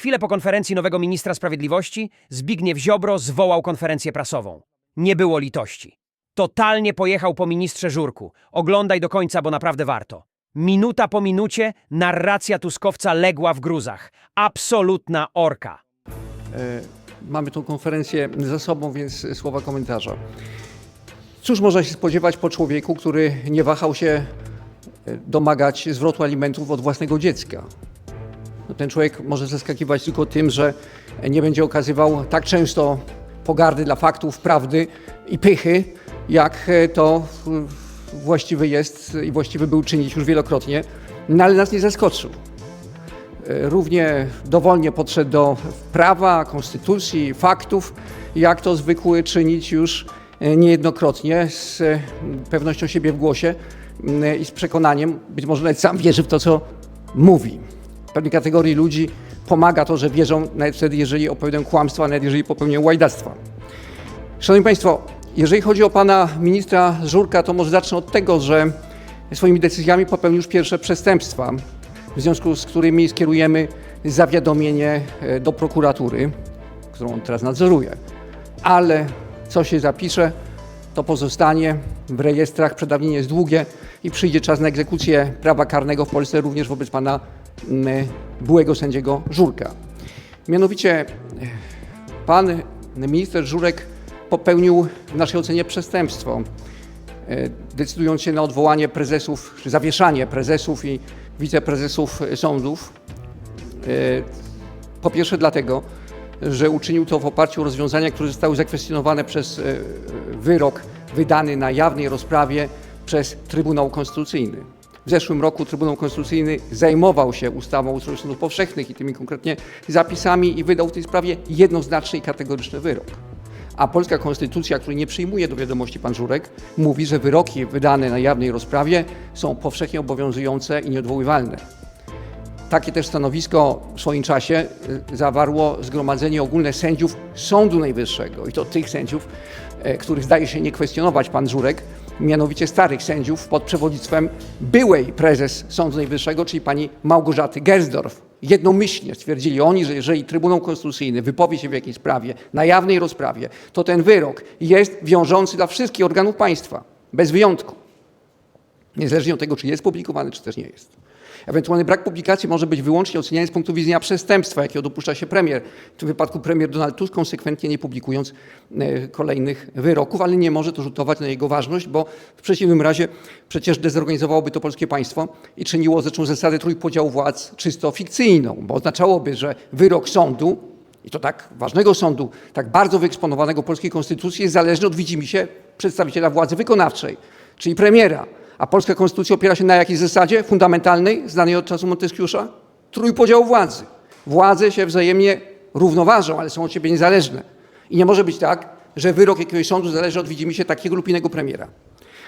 Chwilę po konferencji nowego ministra sprawiedliwości Zbigniew Ziobro zwołał konferencję prasową. Nie było litości. Totalnie pojechał po ministrze Żurku. Oglądaj do końca, bo naprawdę warto. Minuta po minucie narracja Tuskowca legła w gruzach. Absolutna orka. E, Mamy tą konferencję za sobą, więc słowa komentarza. Cóż można się spodziewać po człowieku, który nie wahał się e, domagać zwrotu alimentów od własnego dziecka? No, ten człowiek może zaskakiwać tylko tym, że nie będzie okazywał tak często pogardy dla faktów, prawdy i pychy, jak e, to e, właściwy jest i właściwy był czynić już wielokrotnie, no ale nas nie zaskoczył równie dowolnie podszedł do prawa, konstytucji, faktów, jak to zwykły czynić już niejednokrotnie z pewnością siebie w głosie i z przekonaniem, być może nawet sam wierzy w to, co mówi. Pewnej kategorii ludzi pomaga to, że wierzą nawet wtedy, jeżeli opowiadają kłamstwa, nawet jeżeli popełniają łajdactwa. Szanowni Państwo, jeżeli chodzi o pana ministra Żurka, to może zacznę od tego, że swoimi decyzjami popełnił już pierwsze przestępstwa, w związku z którymi skierujemy zawiadomienie e, do prokuratury, którą on teraz nadzoruje. Ale co się zapisze, to pozostanie w rejestrach, przedawnienie jest długie i przyjdzie czas na egzekucję prawa karnego w Polsce również wobec pana byłego sędziego Żurka. Mianowicie e, pan minister Żurek popełnił w naszej ocenie przestępstwo, e, decydując się na odwołanie prezesów, zawieszanie prezesów i wiceprezesów sądów. E, Po pierwsze dlatego, że uczynił to w oparciu o rozwiązania, które zostały zakwestionowane przez wyrok wydany na jawnej rozprawie przez Trybunał Konstytucyjny. W zeszłym roku Trybunał Konstytucyjny zajmował się ustawą o ustroju sądów powszechnych i tymi konkretnie zapisami i wydał w tej sprawie jednoznaczny i kategoryczny wyrok. A polska konstytucja, której nie przyjmuje do wiadomości pan Żurek, mówi, że wyroki wydane na jawnej rozprawie są powszechnie obowiązujące i nieodwoływalne. Takie też stanowisko w swoim czasie y, zawarło Zgromadzenie Ogólne Sędziów Sądu Najwyższego i to tych sędziów, e, których zdaje się nie kwestionować pan Żurek, mianowicie starych sędziów pod przewodnictwem byłej prezes Sądu Najwyższego, czyli pani Małgorzaty Gersdorf. Jednomyślnie stwierdzili oni, że jeżeli Trybunał Konstytucyjny wypowie się w jakiejś sprawie, na jawnej rozprawie, to ten wyrok jest wiążący dla wszystkich organów państwa, bez wyjątku. Niezależnie od tego, czy jest publikowany, czy też nie jest. Ewentualny brak publikacji może być wyłącznie oceniany z punktu widzenia przestępstwa, jakiego dopuszcza się premier. W tym wypadku premier Donald Tusk konsekwentnie nie publikując e, kolejnych wyroków, ale nie może to rzutować na jego ważność, bo w przeciwnym razie przecież dezorganizowałoby to polskie państwo i czyniło zresztą zasadę trójpodziału władz czysto fikcyjną, bo oznaczałoby, że wyrok sądu i to tak ważnego sądu, tak bardzo wyeksponowanego polskiej konstytucji jest zależny od widzimisię przedstawiciela władzy wykonawczej, czyli premiera. A polska konstytucja opiera się na jakiej zasadzie fundamentalnej, znanej od czasu Monteskiusza? Trójpodziału władzy. Władze się wzajemnie równoważą, ale są od siebie niezależne. I nie może być tak, że wyrok jakiegoś sądu zależy od widzimisię takiego lub innego premiera.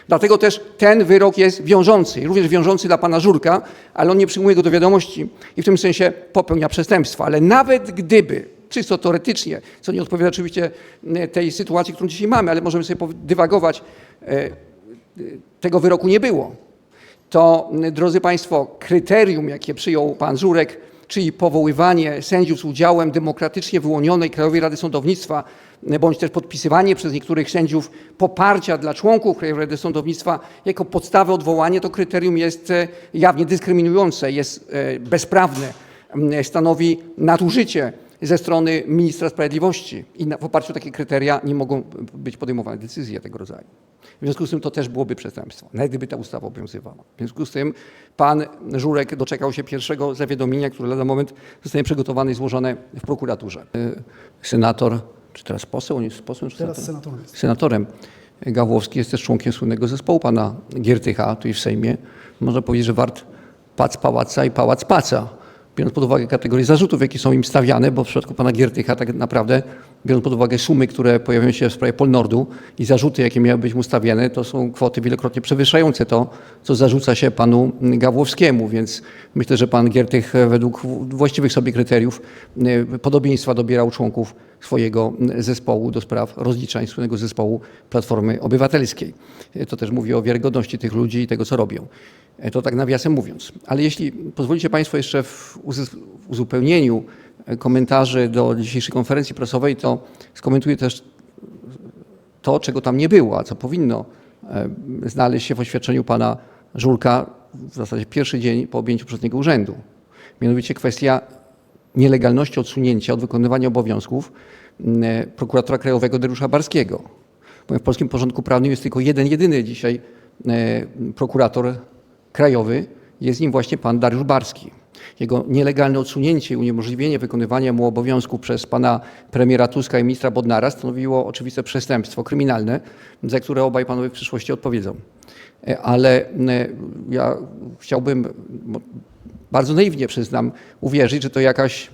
Dlatego też ten wyrok jest wiążący, również wiążący dla pana Żurka, ale on nie przyjmuje go do wiadomości i w tym sensie popełnia przestępstwo. Ale nawet gdyby, czysto teoretycznie, co nie odpowiada oczywiście e, tej sytuacji, którą dzisiaj mamy, ale możemy sobie dywagować, e, tego wyroku nie było, to drodzy Państwo, kryterium, jakie przyjął pan Żurek, czyli powoływanie sędziów z udziałem demokratycznie wyłonionej Krajowej Rady Sądownictwa, bądź też podpisywanie przez niektórych sędziów poparcia dla członków Krajowej Rady Sądownictwa jako podstawę odwołania, to kryterium jest e, jawnie dyskryminujące, jest e, bezprawne, stanowi nadużycie ze strony ministra sprawiedliwości i na, w oparciu o takie kryteria nie mogą być podejmowane decyzje tego rodzaju. W związku z tym to też byłoby przestępstwo, nawet gdyby ta ustawa obowiązywała. W związku z tym pan Żurek doczekał się pierwszego zawiadomienia, które lada moment zostanie przygotowane i złożone w prokuraturze. Y, Senator, czy teraz poseł, on jest posłem? Czy Teraz senatorem? senatorem jest. Senatorem Gawłowski jest też członkiem słynnego zespołu pana Giertycha, tu i w Sejmie. Można powiedzieć, że wart pac pałaca i pałac paca biorąc pod uwagę kategorie zarzutów, jakie są im stawiane, bo w przypadku pana Giertycha tak naprawdę, biorąc pod uwagę sumy, które pojawiają się w sprawie Polnordu i zarzuty, jakie miały być mu stawiane, to są kwoty wielokrotnie przewyższające to, co zarzuca się panu Gawłowskiemu, więc myślę, że pan Giertych według właściwych sobie kryteriów e, podobieństwa dobierał członków swojego zespołu do spraw rozliczań, słynnego zespołu Platformy Obywatelskiej. E, To też mówi o wiarygodności tych ludzi i tego, co robią. E, To tak nawiasem mówiąc. Ale jeśli pozwolicie Państwo jeszcze w uzupełnieniu komentarzy do dzisiejszej konferencji prasowej, to skomentuję też to, czego tam nie było, a co powinno e, znaleźć się w oświadczeniu pana Żulka w zasadzie pierwszy dzień po objęciu przez niego urzędu. Mianowicie kwestia nielegalności odsunięcia od wykonywania obowiązków m, e, prokuratora krajowego Dariusza Barskiego. Bo w polskim porządku prawnym jest tylko jeden, jedyny dzisiaj e, prokurator krajowy, jest nim właśnie pan Dariusz Barski. Jego nielegalne odsunięcie i uniemożliwienie wykonywania mu obowiązków przez pana premiera Tuska i ministra Bodnara stanowiło oczywiste przestępstwo kryminalne, za które obaj panowie w przyszłości odpowiedzą. E, Ale m, ja chciałbym, bardzo naiwnie przyznam, uwierzyć, że to jakaś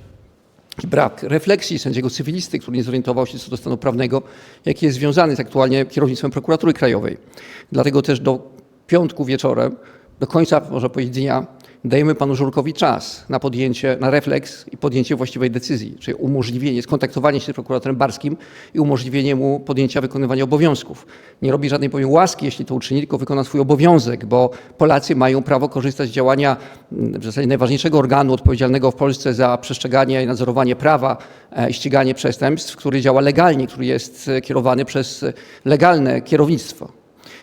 brak refleksji sędziego cywilisty, który nie zorientował się co do stanu prawnego, jaki jest związany z aktualnie kierownictwem prokuratury krajowej. Dlatego też do piątku wieczorem, do końca, można powiedzieć, dnia, dajemy panu Żurkowi czas na podjęcie, na refleks i podjęcie właściwej decyzji, czyli umożliwienie, skontaktowanie się z prokuratorem Barskim i umożliwienie mu podjęcia wykonywania obowiązków. Nie robi żadnej powiem łaski, jeśli to uczyni, tylko wykona swój obowiązek, bo Polacy mają prawo korzystać z działania mm, w zasadzie najważniejszego organu odpowiedzialnego w Polsce za przestrzeganie i nadzorowanie prawa e, i ściganie przestępstw, który działa legalnie, który jest e, kierowany przez e, legalne kierownictwo.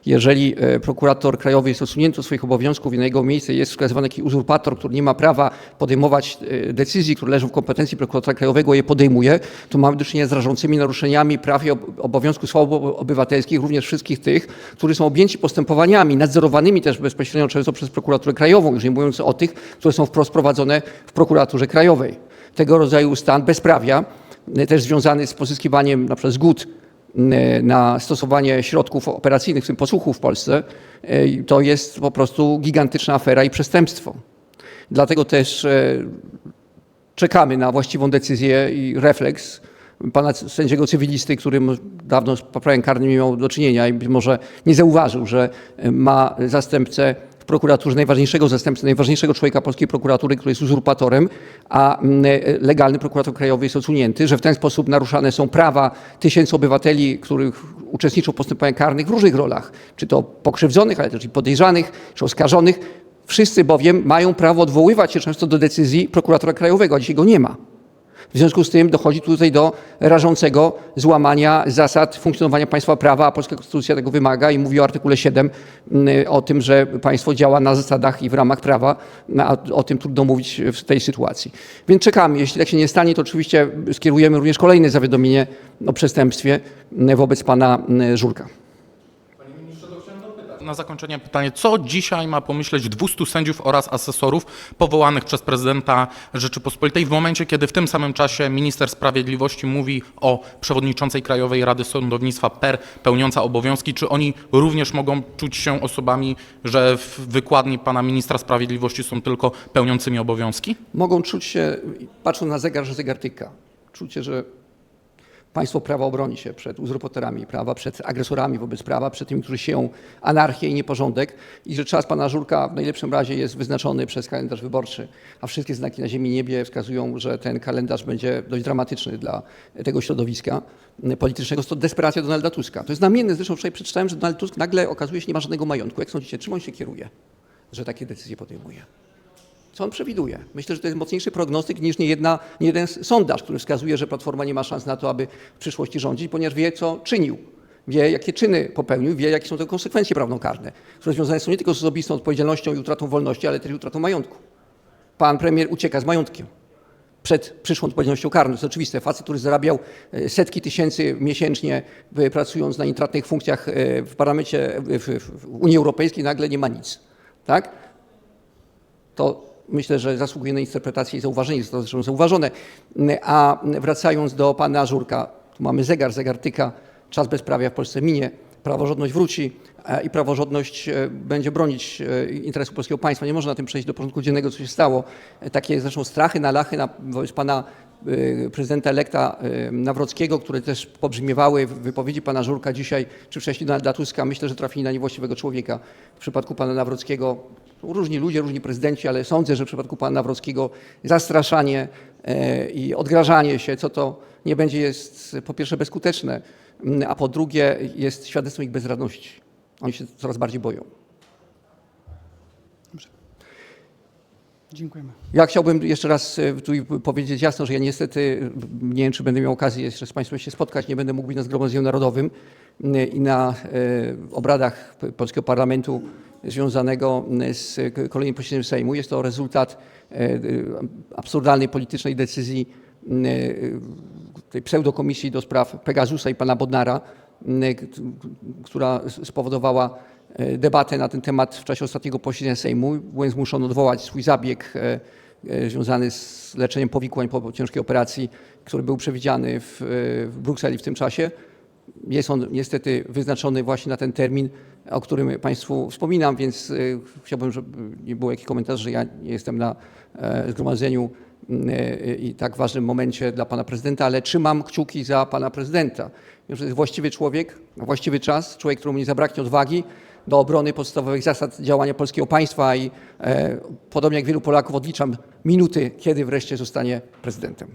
Jeżeli e, prokurator krajowy jest odsunięty od swoich obowiązków i na jego miejsce jest wskazywany jakiś uzurpator, który nie ma prawa podejmować e, decyzji, które leżą w kompetencji prokuratora krajowego, je podejmuje, to mamy do czynienia z rażącymi naruszeniami praw i ob- obowiązków swobód obywatelskich, również wszystkich tych, którzy są objęci postępowaniami nadzorowanymi też bezpośrednio często przez prokuraturę krajową, już nie mówiąc o tych, które są wprost prowadzone w prokuraturze krajowej. Tego rodzaju stan bezprawia, e, też związany z pozyskiwaniem na przykład zgód na stosowanie środków operacyjnych, w tym posłuchów w Polsce, e, to jest po prostu gigantyczna afera i przestępstwo. Dlatego też e, czekamy na właściwą decyzję i refleks pana sędziego cywilisty, który dawno z prawem karnym nie miał do czynienia i być może nie zauważył, że ma zastępcę prokuraturze, najważniejszego zastępcę, najważniejszego człowieka polskiej prokuratury, który jest uzurpatorem, a mm, e, legalny prokurator krajowy jest odsunięty, że w ten sposób naruszane są prawa tysięcy obywateli, których uczestniczą w postępowaniach karnych w różnych rolach, czy to pokrzywdzonych, ale też i podejrzanych, czy oskarżonych. Wszyscy bowiem mają prawo odwoływać się często do decyzji prokuratora krajowego, a dzisiaj go nie ma. W związku z tym dochodzi tutaj do rażącego złamania zasad funkcjonowania państwa prawa, a polska konstytucja tego wymaga i mówi o artykule 7 mm, o tym, że państwo działa na zasadach i w ramach prawa, no, a o tym trudno mówić w tej sytuacji. Więc czekamy. Jeśli tak się nie stanie, to oczywiście skierujemy również kolejne zawiadomienie o przestępstwie mm, wobec pana mm, Żurka. Na zakończenie pytanie, co dzisiaj ma pomyśleć 200 sędziów oraz asesorów powołanych przez prezydenta Rzeczypospolitej w momencie, kiedy w tym samym czasie minister sprawiedliwości mówi o przewodniczącej Krajowej Rady Sądownictwa PER pełniąca obowiązki? Czy oni również mogą czuć się osobami, że w wykładni pana ministra sprawiedliwości są tylko pełniącymi obowiązki? mogą czuć się, patrząc na zegar, że zegar tyka, czuć się, że państwo prawa obroni się przed uzurpatorami prawa, przed agresorami wobec prawa, przed tymi, którzy sieją anarchię i nieporządek i że czas pana Żurka w najlepszym razie jest wyznaczony przez kalendarz wyborczy, a wszystkie znaki na ziemi i niebie wskazują, że ten kalendarz będzie dość dramatyczny dla tego środowiska politycznego. Jest to desperacja Donalda Tuska. To jest znamienne, zresztą wczoraj przeczytałem, że Donald Tusk nagle okazuje się nie ma żadnego majątku. Jak sądzicie, czym on się kieruje, że takie decyzje podejmuje? Co on przewiduje? Myślę, że to jest mocniejszy prognostyk niż niejedna, nie jeden sondaż, który wskazuje, że Platforma nie ma szans na to, aby w przyszłości rządzić, ponieważ wie, co czynił. Wie, jakie czyny popełnił, wie, jakie są tego konsekwencje prawnokarne, które związane są nie tylko z osobistą odpowiedzialnością i utratą wolności, ale też i utratą majątku. Pan premier ucieka z majątkiem przed przyszłą odpowiedzialnością karną. To jest oczywiste. Facet, który zarabiał e, setki tysięcy miesięcznie, e, pracując na intratnych funkcjach e, w parlamencie, w Unii Europejskiej, nagle nie ma nic. Tak? to myślę, że zasługuje na interpretację i zauważenie, zostało zresztą zauważone. A wracając do pana Żurka, tu mamy zegar, zegar tyka, czas bezprawia w Polsce minie, praworządność wróci i praworządność e, będzie bronić e, interesu polskiego państwa. Nie można na tym przejść do porządku dziennego, co się stało. E, Takie zresztą strachy, nalachy na, wobec pana prezydenta elekta Nawrockiego, które też pobrzmiewały w wypowiedzi pana Żurka dzisiaj, czy wcześniej Donalda Tuska, myślę, że trafili na niewłaściwego człowieka. W przypadku pana Nawrockiego różni ludzie, różni prezydenci, ale sądzę, że w przypadku pana Nawrockiego zastraszanie e, i odgrażanie się, co to nie będzie, jest po pierwsze bezskuteczne, m, a po drugie jest świadectwem ich bezradności. Oni się coraz bardziej boją. Dziękujemy. Ja chciałbym jeszcze raz e, tu powiedzieć jasno, że ja niestety nie wiem, czy będę miał okazję jeszcze z Państwem się spotkać, nie będę mógł być na Zgromadzeniu Narodowym i na e, obradach Polskiego Parlamentu związanego m, z kolejnym posiedzeniem Sejmu. Jest to rezultat e, e, absurdalnej politycznej decyzji m, e, tej pseudokomisji do spraw Pegasusa i pana Bodnara, m, k- która spowodowała debatę na ten temat w czasie ostatniego posiedzenia Sejmu. Byłem zmuszony odwołać swój zabieg związany z leczeniem powikłań po ciężkiej operacji, który był przewidziany w Brukseli w tym czasie. Jest on niestety wyznaczony właśnie na ten termin, o którym Państwu wspominam, więc e, chciałbym, żeby nie było jakichś komentarzy, że ja nie jestem na e, zgromadzeniu m, e, i tak ważnym momencie dla Pana Prezydenta, ale trzymam kciuki za Pana Prezydenta. Wiem, jest właściwy człowiek, właściwy czas, człowiek, któremu nie zabraknie odwagi do obrony podstawowych zasad działania polskiego państwa i e, podobnie jak wielu Polaków odliczam minuty, kiedy wreszcie zostanie prezydentem.